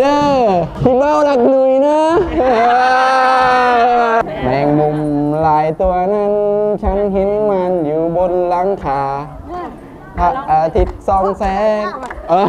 เด้อพี่เบ้ารักหนุยนะแมงมุมหลายตัวนั้น ฉันเห็นมันอยู่บนหลังคาพระอาทิตย์ส่องแสงเออ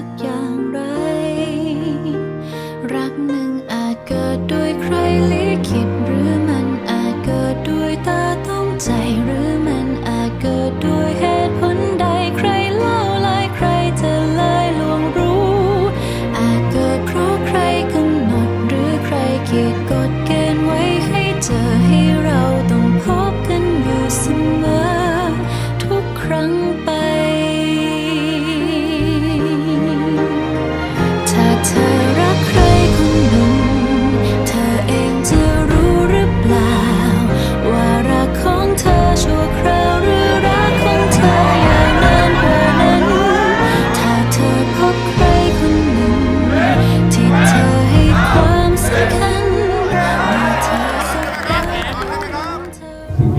ก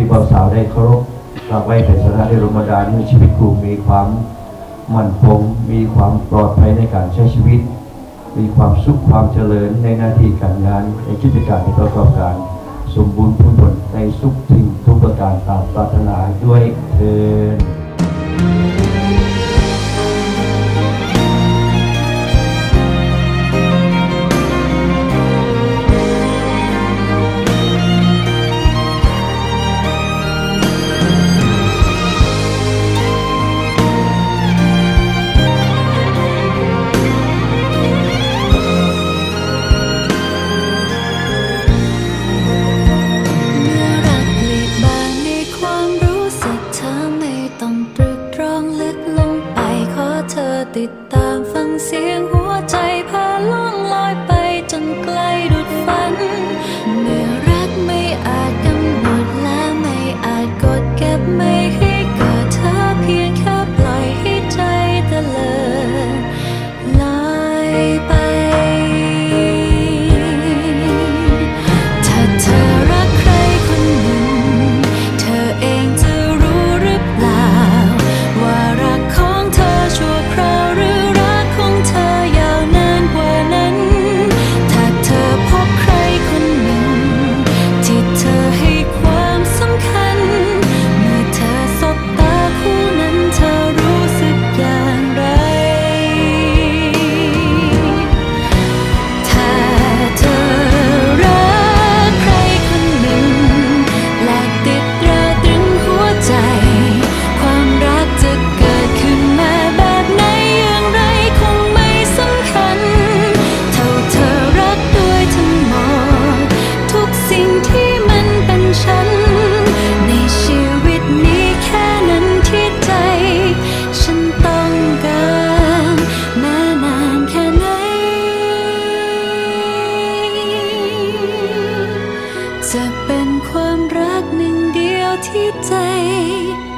พี่บ่าวสาวได้เคารพกราบไหว้เป็นสถานในรมดานให้ชีวิตครูมีความมั่นคงมีความปลอดภัยในการใช้ชีวิต มีความสุขความเจริญในหน้าที่การงานในกิจการที่ประกอบการ สมบูรณ์พูนผลในสุขสิ่งทุกประการตามปรารถนาด้วยเทิน ต้องตรึกตรองลึกลงไปขอเธอติดตามฟังเสียงหัวใจพาล่องลอยไปจนไกลดุดฝัน เมื่อรักไม่อาจกำหนดและไม่อาจกดเก็บไม่ให้เกิดเธอเพียงแค่ปล่อยให้ใจเตลิดลอยไป 一醉。